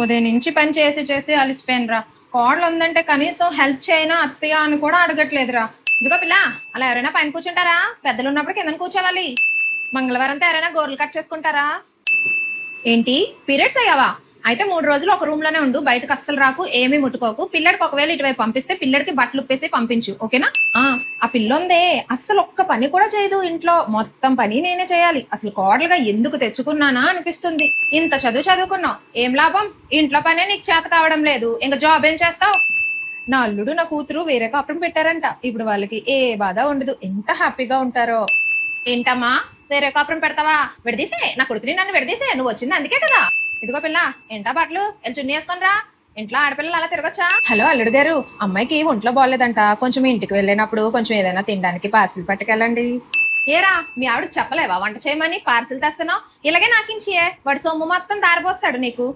ఉదయం నుంచి పని చేసి చేసి అలిసిపోయినరా. కోడలు ఉందంటే కనీసం హెల్ప్ చేయనా అత్తయ్య అని కూడా అడగట్లేదురా. ఇదిగో పిల్ల అలా ఎవరైనా పైన కూర్చుంటారా? పెద్దలు ఉన్నప్పుడు కింద కూర్చోవాలి. మంగళవారంతో ఎవరైనా గోర్లు కట్ చేసుకుంటారా? ఏంటి? పీరియడ్స్ అయ్యావా? అయితే మూడు రోజులు ఒక రూమ్లోనే ఉండు బయటకు అస్సలు రాకు ఏమీ ముట్టుకోకు. పిల్లడికి ఒకవేళ ఇటువైపు పంపిస్తే పిల్లడికి బట్టలు ఉప్పేసి పంపించు ఓకేనా? ఆ ఆ పిల్లుందే. అస్సలు ఒక్క పని కూడా చేయదు ఇంట్లో. మొత్తం పని నేనే చేయాలి. అసలు కోడలుగా ఎందుకు తెచ్చుకున్నానా అనిపిస్తుంది. ఇంత చదువు చదువుకున్నావు. ఏం లాభం? ఇంట్లో పనే నీకు చేత కావడం లేదు. ఇంకా జాబ్ ఏం చేస్తావు? నా అల్లుడు నా కూతురు వేరే కాపురం పెట్టారంట. ఇప్పుడు వాళ్ళకి ఏ బాధ ఉండదు. ఎంత హ్యాపీగా ఉంటారో. ఏంటమ్మా? వేరే కాపురం పెడతావా? విడదీసే. నా కొడుకుని నన్ను విడదీసే. నువ్వు వచ్చింది అందుకే కదా. ఇదిగో పిల్ల ఏంటా బట్టలు వెళ్ళి చున్నీ వేసుకొని రా. ఇంట్లో ఆడపిల్లలు అలా తిరగచ్చా? హలో అల్లుడు గారు అమ్మాయికి ఒంట్లో బాగోలేదంట. కొంచెం ఇంటికి వెళ్ళినప్పుడు కొంచెం ఏదైనా తినడానికి పార్సిల్ పట్టుకెళ్ళండి. ఏరా మీ ఆవిడ చెప్పలేవా? వంట చేయమని పార్సిల్ తెస్తున్నావు? ఇలాగే నాకించియే. వాడి సొమ్ము మొత్తం దారిపోస్తాడు నీకు.